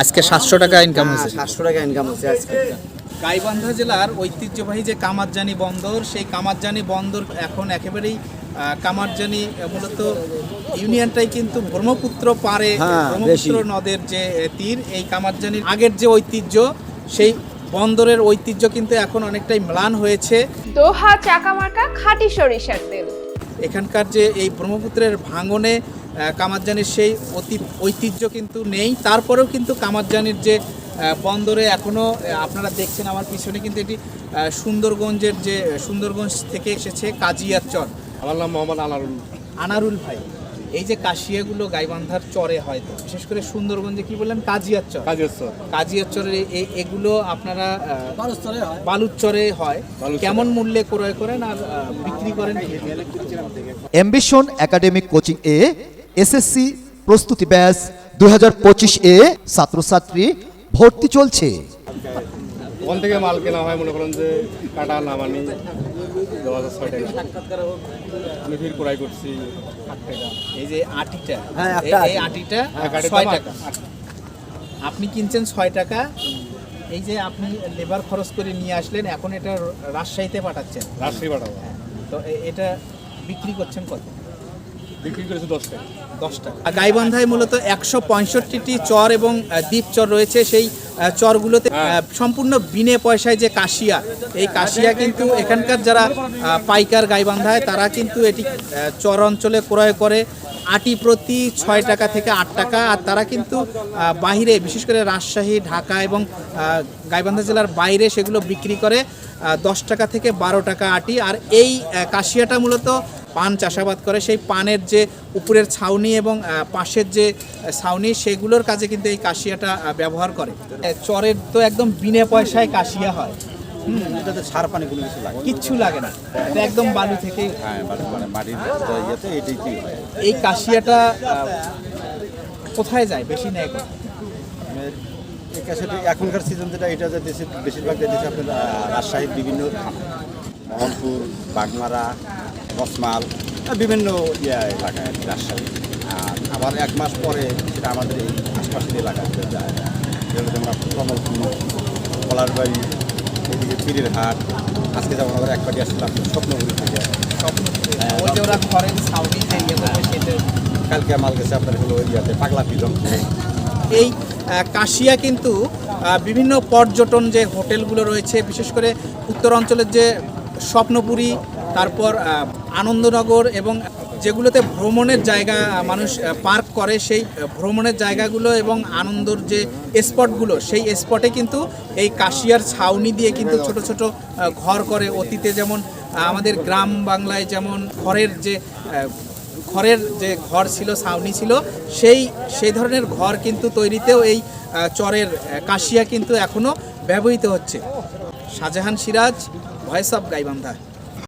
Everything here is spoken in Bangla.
আজকে সাতশো টাকা ইনকাম হয়েছে। সাতশো টাকা ইনকাম হচ্ছে আজকে। গাইবান্ধা জেলার ঐতিহ্যবাহী যে কামারজানি বন্দর সেই কামারজানি বন্দর এখন একেবারেই কামারজানি মূলত ইউনিয়নটাই কিন্তু ব্রহ্মপুত্র পারে হ্যাঁ, ব্রহ্মপুত্র নদের যে তীর এই কামারজানির আগের যে ঐতিহ্য সেই বন্দরের ঐতিহ্য কিন্তু এখন অনেকটাই ম্লান হয়েছে। দোহা চাকামার্কা খাঁটি সরিষার তেল এখানকার যে এই ব্রহ্মপুত্রের ভাঙনে কামারজানির সেই অতি ঐতিহ্য কিন্তু নেই। তারপরেও কিন্তু কামারজানির যে বন্দরে এখনও আপনারা দেখছেন আমার পিছনে কিন্তু এটি সুন্দরগঞ্জের যে সুন্দরগঞ্জ থেকে এসেছে কাজিয়ার চর আমার নাম মোহাম্মদ আনারুল। আনারুল ভাই। এই যে কাশিয়াগুলো গাইবান্ধার চরে হয় তো বিশেষ করে সুন্দরগঞ্জে কি বললেন? কাজিয়ার চর। কাজিয়ার চরে। এ- এগুলো আপনারা বালুর চরে হয়। কেমন মূল্যে ক্রয় করেন আর বিক্রি করেন অ্যাম্বিশন একাডেমিক কোচিং এ এসএসসি প্রস্তুতি ব্যাচ হাজার পঁচিশ এ ছাত্রছাত্রী ভর্তি চলছে। ওখান থেকে মাল কেনা হয় মনে করেন যে কাটা নামানি দু হাজার ছয় টাকা। আমি ফির ক্রয় করছি আট টাকা। এই যে আটিটা হ্যাঁ, এই- আটিটা ছয় টাকা। আপনি কিনছেন ছয় টাকা এই যে আপনি লেবার খরচ করে নিয়ে আসলেন এখন এটা রাজশাহীতে পাঠাচ্ছেন। রাজশাহী পাঠাবো। তো এটা বিক্রি করছেন কত? বিক্রি করেছি দশ টাকা। দশ টাকা। গাইবান্ধায় মূলত একশো পঁয়ষট্টিটি চর এবং দ্বীপ চর রয়েছে সেই চরগুলোতে সম্পূর্ণ বিনে পয়সায় যে কাশিয়া এই কাশিয়া কিন্তু এখানকার যারা পাইকার গাইবান্ধায় তারা কিন্তু এটি চর অঞ্চলে ক্রয় করে আটি প্রতি ছয় টাকা থেকে আট টাকা আর তারা কিন্তু বাহিরে বিশেষ করে রাজশাহী ঢাকা এবং গাইবান্ধা জেলার বাইরে সেগুলো বিক্রি করে দশ টাকা থেকে বারো টাকা আটি আর এই কাশিয়াটা মূলত পান চাষাবাদ করে সেই পানের যে উপরের ছাউনি এবং পাশের যে ছাউনি সেগুলোর কাজে কিন্তু এই কাশিয়াটা ব্যবহার করে। চরের তো একদম বিনে পয়সায় কাশিয়া হয়। এটাতে সার পানি কোনো কিছু লাগে কিচ্ছু লাগে না। এটা একদম বালু থেকেই হ্যাঁ। মানে মাটির ইয়েতে এটাই কি হয়? এই কাশিয়াটা কোথায় যায়? বেশি নেয় এই ক্যাসেট এখনকার সিজন যেটা এটা যেতেছে বেশিরভাগ যেতেছে আপনার রাজশাহীর বিভিন্ন মোহনপুর বাগমারা রসমাল আহ, বিভিন্ন ইয়ে এলাকায় রাজশাহী। আর আবার এক মাস পরে সেটা আমাদের এই আশপাশের এলাকায় যায়। যেগুলো যেমন কমলপুর কলারবাড়ি এদিকে পীরের হাট আজকে যেমন আমরা এক পার্টি আসছিলাম স্বপ্নগুলি থেকে। স্বপ্ন ওরা ঘরের ছাউনি যে করবে সেটা। কালকে মাল গেছে আপনার হলো ইয়াতে পাগলা পিলম এই কাশিয়া কিন্তু বিভিন্ন পর্যটন যে হোটেলগুলো রয়েছে বিশেষ করে উত্তর অঞ্চলের যে স্বপ্নপুরী তারপর আনন্দনগর এবং যেগুলোতে ভ্রমণের জায়গা মানুষ পার্ক করে সেই ভ্রমণের জায়গাগুলো এবং আনন্দর যে স্পটগুলো, সেই স্পটে কিন্তু এই কাশিয়ার ছাউনি দিয়ে কিন্তু ছোট ছোট ঘর করে। অতীতে যেমন আমাদের গ্রাম বাংলায় যেমন ঘরের যে খড়ের যে ঘর ছিল, ছাউনি ছিল, সেই সেই ধরনের ঘর কিন্তু তৈরিতেও এই চরের কাশিয়া কিন্তু এখনও ব্যবহৃত হচ্ছে। Shahjahan Siraj, voice of Gaibandha.